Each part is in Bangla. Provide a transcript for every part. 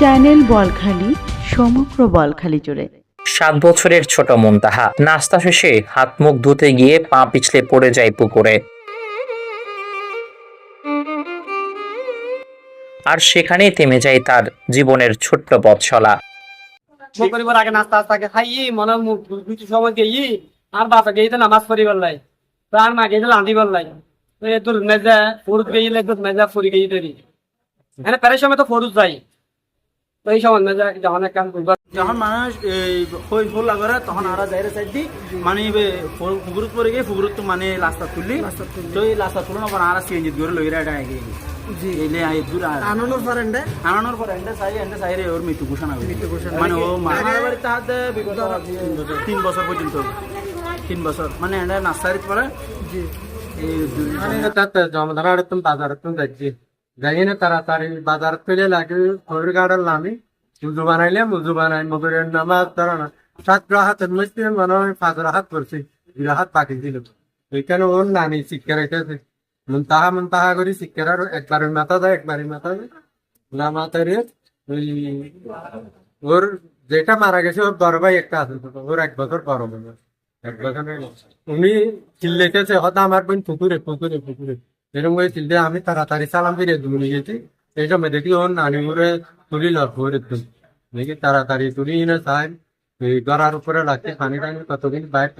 চ্যানেল বলখালি সমগ্র বলখালি জুড়ে। সাত বছরের ছোট মুনতাহা। নাস্তা শেষে হাত মুখ ধুতে গিয়ে পা পিছলে পড়ে যায় পুকুরে। আর সেখানেই থেমে যায় তার জীবনের ছোট্ট মুখ করিবার আগে নাস্তা আস্তা আগে খাই মনে মুখ দুটি সময় গেই আর বাসা গেই তো নামাজ পড়িবার লাই তার মা গেই তো রাঁধিবার লাই তো এ তোর মেজা ফুরুত গেই লে তোর মেজা ফুরি গেই তৈরি এনে প্যারের সময় তো ফরুত যাই। তো এই সময় যখন এক কাম যখন মানুষ হই ফুল তখন আরা যাইরে সাইড দি মানে ফুগুরুত পরে গিয়ে ফুগুরুত তো মানে লাস্তা তুললি তো এই লাস্তা তুলো না আরা সিএনজি ধরে লইরা এটা আগে জি এলে আই দূর আনানোর পর এন্ডে আনানোর পর এন্ডে সাই এন্ডে সাইরে ওর মৃত্যু ঘোষণা হইল মানে ও মামার বাড়ি তাহাতে বিগত তিন বছর পর্যন্ত তিন বছর মানে এন্ডে নার্সারিত পরে জি এই দুই- মানে তাতে জমধারা আড়তুম বাজার যাচ্ছি যাই না তাড়াতাড়ি বাজার পেলে লাগে খৈর গাড়ার নামি মুজু বানাইলে মুজু বানাই, মগরের নামাজ ধরো না। সাত রাহাতের মধ্যে মনে হয় পাঁচ রাহাত করছি দুই রাহাত বাকি ছিল। ওইখানে ওর নানি শিক্ষা রেখেছে। মুনতাহা মুনতাহা করে শিক্ষার আর একবারের মাথা দেয়, একবারের মাথা দেয়। না মাথা রে ওই ওর যেটা মারা গেছে, ওর বড় ভাই একটা আছে, ওর এক বছর বড় এক বছর উনি চিল্লেতেছে হয়তো আমার বোন পুকুরে পুকুরে পুকুরে। এরকম চিল্লে আমি তাড়াতাড়ি সালাম ফিরে দৌড়ে গেছি এই সময় দেখি ওর নানি ওরে তুলি লড় করে তুল দেখি তাড়াতাড়ি তুলি না এই গড়ার উপরে লাগছে পানি টানি কতদিন বাইরে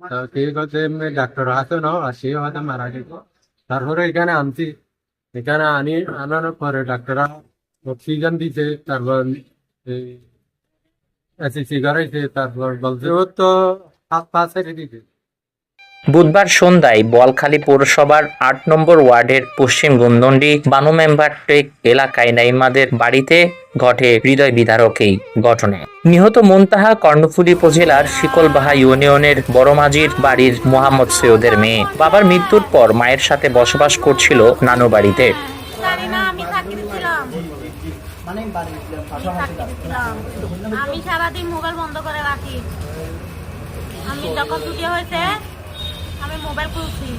তো কথা এমনি ডাক্তার আছে না আর সে হয়তো মারা গেছে তারপরে এখানে আনছি এখানে আনি আনানোর পরে ডাক্তাররা অক্সিজেন দিছে তারপর এসিসি করাইছে তারপর বলছে ও তো হাত পা ছেড়ে দিছে বুধবার সন্ধ্যায় বলখালী পৌরসভার আট নম্বর ওয়ার্ডের পশ্চিম গুন্দন্ডি বানু মেম্বার টেক এলাকায় নাইমাদের বাড়িতে ঘটে হৃদয় বিদারক এই ঘটনা। নিহত মুনতাহা কর্ণফুলী উপজেলার শিকলবাহা ইউনিয়নের বড়মাজির বাড়ির মোহাম্মদ সৈয়দের মেয়ে। বাবার মৃত্যুর পর মায়ের সাথে বসবাস করছিল নানু বাড়িতে। আমি সারাদিন মোবাইল বন্ধ করে রাখি। আমি যখন ছুটি হয়েছে আমি মোবাইল খুলছি।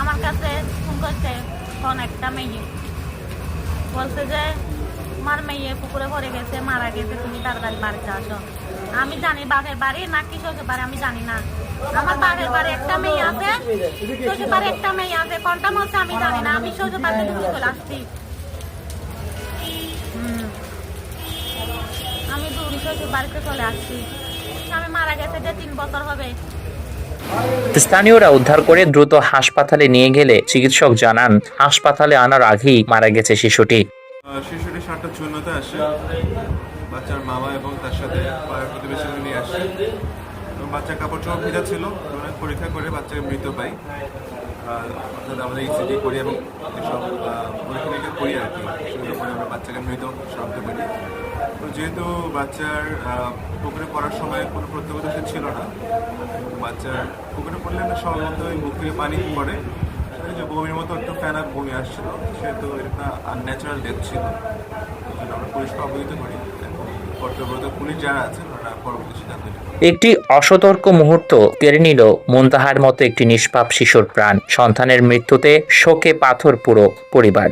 আমার কাছে ফোন করছে ফোন একটা মেয়ে। বলছে যে আমার মেয়ে পুকুরে পড়ে গেছে, মারা গেছে, তুমি তাড়াতাড়ি বাড়িতে আসো আমি জানি বাঘের বাড়ি না কি শ্বশুর বাড়ি, আমি জানি না। আমার বাঘের বাড়ি একটা মেয়ে আছে, শ্বশুর বাড়ি একটা মেয়ে আছে, কোনটা মধ্যে আমি জানি না, আমি শ্বশুর বাড়িতে ঢুকে চলে আসছি। আমি শ্বশুর বাড়িতে চলে আসছি। আমি মারা গেছে যে তিন বছর হবে। স্থানীয়রা উদ্ধার করে দ্রুত হাসপাতালে নিয়ে গেলে চিকিৎসক জানান, হাসপাতালে আনার আগেই মারা গেছে শিশুটি। শিশুটি সাতটা চূর্ণতে আসে। বাচ্চার মামা এবং তার সাথে পাড়ার প্রতিবেশীকে নিয়ে আসে। বাচ্চার কাপড় চোখ ভেজা ছিল। পরীক্ষা করে বাচ্চাকে মৃত পাই অর্থাৎ আমাদের ইসিজি করি এবং এসব পরীক্ষা করি আর কি। করে আমরা বাচ্চাকে মৃত শনাক্ত করি। তো যেহেতু বাচ্চার পুকুরে পড়ার সময় কোনো প্রত্যক্ষদর্শী ছিল না বাচ্চার পুকুরে পড়লে না সাধারণত ওই মুখ থেকে পানি পড়ে। যে বমির মতো একটু ফ্যানা বমি আসছিল সেহেতু এটা আনন্যাচারাল ডেথ ছিল। আমরা পুলিশকে অবহিত করি। কর্তব্যরত পুলিশ যারা আছেন একটি অসতর্ক মুহূর্ত কেড়ে নিল মুনতাহার মতো একটি নিষ্পাপ শিশুর প্রাণ সন্তানের মৃত্যুতে শোকে পাথর পুরো পরিবার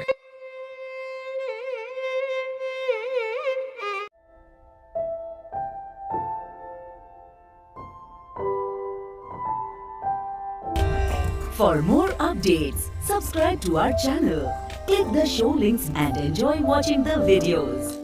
For more updates, subscribe to our channel, click the show links and enjoy watching the videos.